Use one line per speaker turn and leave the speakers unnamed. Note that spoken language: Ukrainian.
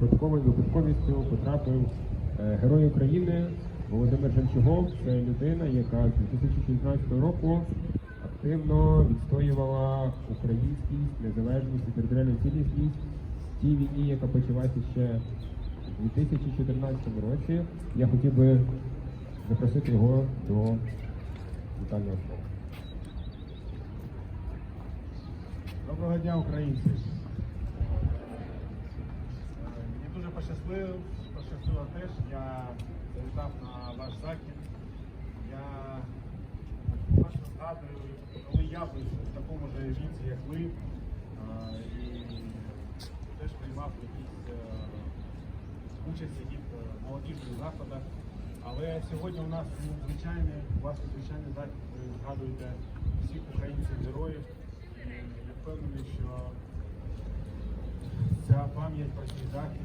випадковою випадковістю потрапив е, Герой України Володимир Жемчугов. Це людина, яка з 2016 року активно відстоювала українськість, незалежність і територіальну цілісність в тій війні, яка почалася ще у 2014 році. Я хотів би запросити його до вітального слова.
Доброго дня, українці. Мені пощастило, теж. Я завітав на ваш захід. Я просто згадую, коли я був в такому ж віці, як ви, і теж приймав якісь е, участь в е, молодіжних заходах. Але сьогодні у нас звичайний, власне, звичайний захід, ви згадуєте всіх українців-героїв. Я впевнений, що ця пам'ять про цей захід